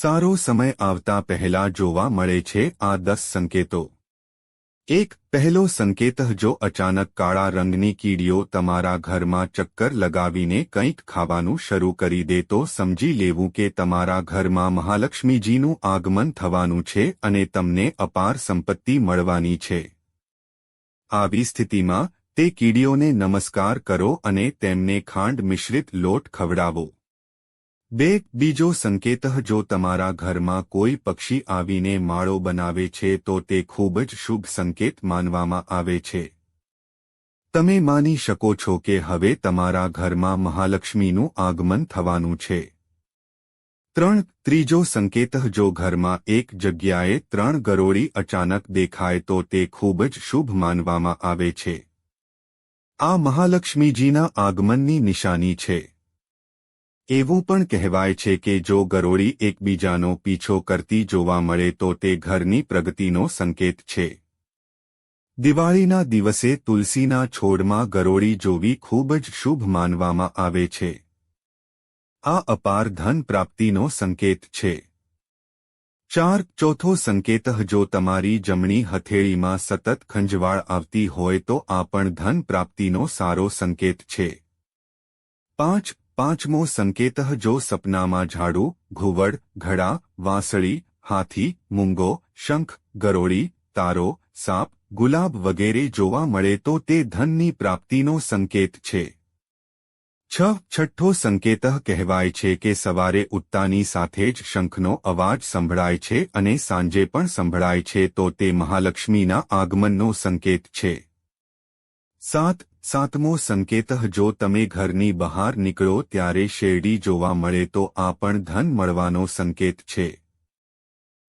સારો સમય આવતા પહેલા જોવા મળે છે આ દસ સંકેતો. એક, પહેલો સંકેત, જો અચાનક કાળા રંગની કીડીઓ તમારા ઘરમાં ચક્કર લગાવીને કંઈક ખાવાનું શરૂ કરી દે તો સમજી લેવું કે તમારા ઘરમાં મહાલક્ષ્મીજીનું આગમન થવાનું છે અને તમને અપાર સંપત્તિ મળવાની છે. આવી સ્થિતિમાં, તે કીડીઓને નમસ્કાર કરો અને તેમને ખાંડ મિશ્રિત લોટ ખવડાવો. બે બીજો સંકેત, જો તમારા ઘરમાં કોઈ પક્ષી આવીને માળો બનાવે છે, તો તે ખૂબ જ શુભ સંકેત માનવામાં આવે છે. તમે માની શકો છો કે હવે તમારા ઘરમાં મહાલક્ષ્મીનું આગમન થવાનું છે. ત્રણ, ત્રીજો સંકેત, જો ઘરમાં એક જગ્યાએ ત્રણ ગરોળી અચાનક દેખાય, તો તે ખૂબ જ શુભ માનવામાં આવે છે. આ મહાલક્ષ્મીજીના આગમનની નિશાની છે. એવું પણ કહેવાય છે કે જો ગરોળી એકબીજાનો પીછો કરતી જોવા મળે તો તે ઘરની પ્રગતિનો સંકેત છે. દિવાળીના દિવસે તુલસીના છોડમાં ગરોળી જોવી ખૂબ જ શુભ માનવામાં આવે છે. આ અપાર ધન પ્રાપ્તિનો સંકેત છે. ચાર ચોથો સંકેત જો તમારી જમણી હથેળીમાં સતત ખંજવાળ આવતી હોય તો આ પણ ધન પ્રાપ્તિનો સારો સંકેત છે. પાંચ પાંચમો સંકેત જો સપનામાં ઝાડુ, ઘુવડ, ઘડા, વાંસળી, હાથી, મૂંગો, શંખ, ગરોળી, તારો, સાપ, ગુલાબ વગેરે જોવા મળે તો તે ધનની પ્રાપ્તિનો સંકેત છે. છ, છઠ્ઠો સંકેત કહેવાય છે કે સવારે ઉત્તાની સાથે જ શંખનો અવાજ સંભળાય છે અને સાંજે પણ સંભળાય છે તો તે મહાલક્ષ્મીના આગમનનો સંકેત છે. સાત, સાતમો સંકેત, જો તમે ઘરની બહાર નીકળો ત્યારે શેરડી જોવા મળે તો આ પણ ધન મળવાનો સંકેત છે.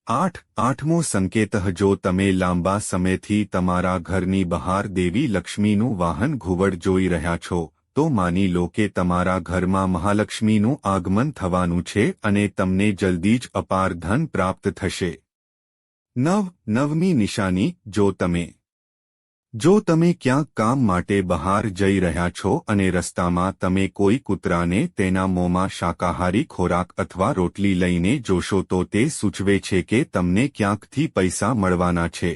આઠ, આઠમો સંકેત, જો તમે લાંબા સમયથી તમારા ઘરની બહાર દેવી લક્ષ્મીનું વાહન ઘુવડ જોઈ રહ્યા છો, તો માની લો કે તમારા ઘરમાં મહાલક્ષ્મીનું આગમન થવાનું છે અને તમને જલ્દી જ અપાર ધન પ્રાપ્ત થશે. નવ, નવમી નિશાની, જો તમે જો તમે ક્યાંક કામ માટે બહાર જઈ રહ્યા છો અને રસ્તામાં તમે કોઈ કૂતરાને તેના મોંમાં શાકાહારી ખોરાક અથવા રોટલી લઈને જોશો તો તે સૂચવે છે કે તમને ક્યાંકથી પૈસા મળવાના છે.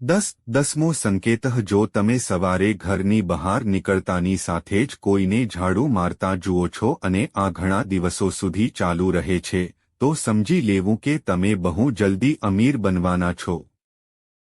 દસ, દસમો સંકેત, જો તમે સવારે ઘરની બહાર નીકળતાની સાથે જ કોઈને ઝાડુ મારતા જુઓ છો અને આ ઘણા દિવસો સુધી ચાલુ રહે છે, તો સમજી લેવું કે તમે બહુ જલ્દી અમીર બનવાના છો.